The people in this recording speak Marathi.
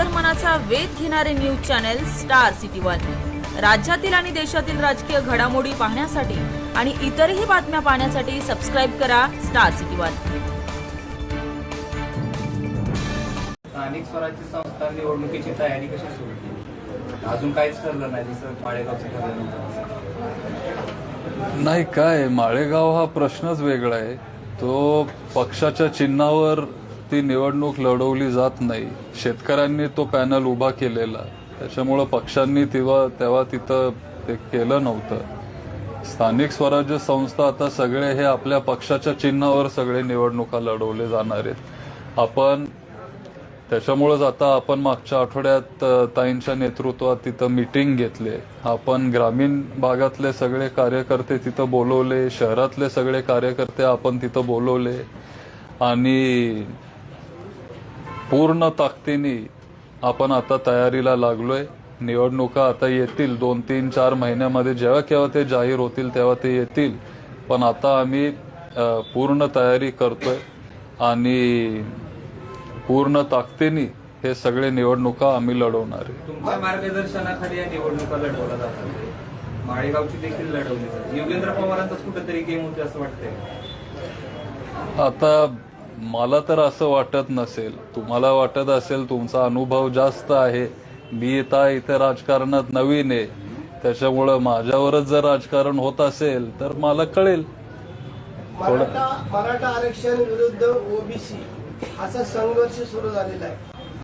अंतर्मनाचा वेध घेणारे news channel star city one. राज्यातील आणि देशातील राजकीय घडामोडी पाहण्यासाठी आणि इतरही बातम्या पाहण्यासाठी सबस्क्राईब करा स्टार सिटी वन. स्थानिक स्वराज्य संस्था निवडणुकीची तयारी कशी सुरू केली? अजून काहीच ठरलं नाही जसं माळेगावचं ठरलं नाही काय माळेगाव हा प्रश्नच वेगळा आहे. तो पक्षाच्या चिन्हावर ती निवडणूक लढवली जात नाही. शेतकऱ्यांनी तो पॅनल उभा केलेला. त्याच्यामुळं पक्षांनी तेव्हा तेव्हा तिथं ते केलं नव्हतं. स्थानिक स्वराज्य संस्था आता सगळे हे आपल्या पक्षाच्या चिन्हावर सगळे निवडणुका लढवले जाणार आहेत. आपण त्याच्यामुळेच आता आपण मागच्या आठवड्यात ताईंच्या नेतृत्वात तिथं मीटिंग घेतले. आपण ग्रामीण भागातले सगळे कार्यकर्ते तिथं बोलवले. शहरातले सगळे कार्यकर्ते आपण तिथं बोलवले. आणि पूर्ण ताकदीने आपण आता तयारीला लागलोय. निवडणुका आता येतील. दोन तीन चार महिन्यामध्ये जेव्हा केव्हा ते जाहीर होतील तेव्हा ते येतील. पण आता आम्ही पूर्ण तयारी करतोय आणि पूर्ण ताकदीने हे सगळे निवडणुका आम्ही लढवणार आहे. तुमच्या मार्गदर्शनाखाली या निवडणुका लढवल्या जातात. माळेगावची देखील लढवली योगेंद्र पवारांचाच कुठेतरी गेम होते असं वाटतंय. आता मला तर असं वाटत नसेल. तुम्हाला वाटत असेल तुमचा अनुभव जास्त आहे. मी आता इथे राजकारणात नवीन आहे. त्याच्यामुळं माझ्यावरच जर राजकारण होत असेल तर मला कळेल. मराठा मराठा आरक्षण विरुद्ध ओबीसी असा संघर्ष सुरू झालेला आहे.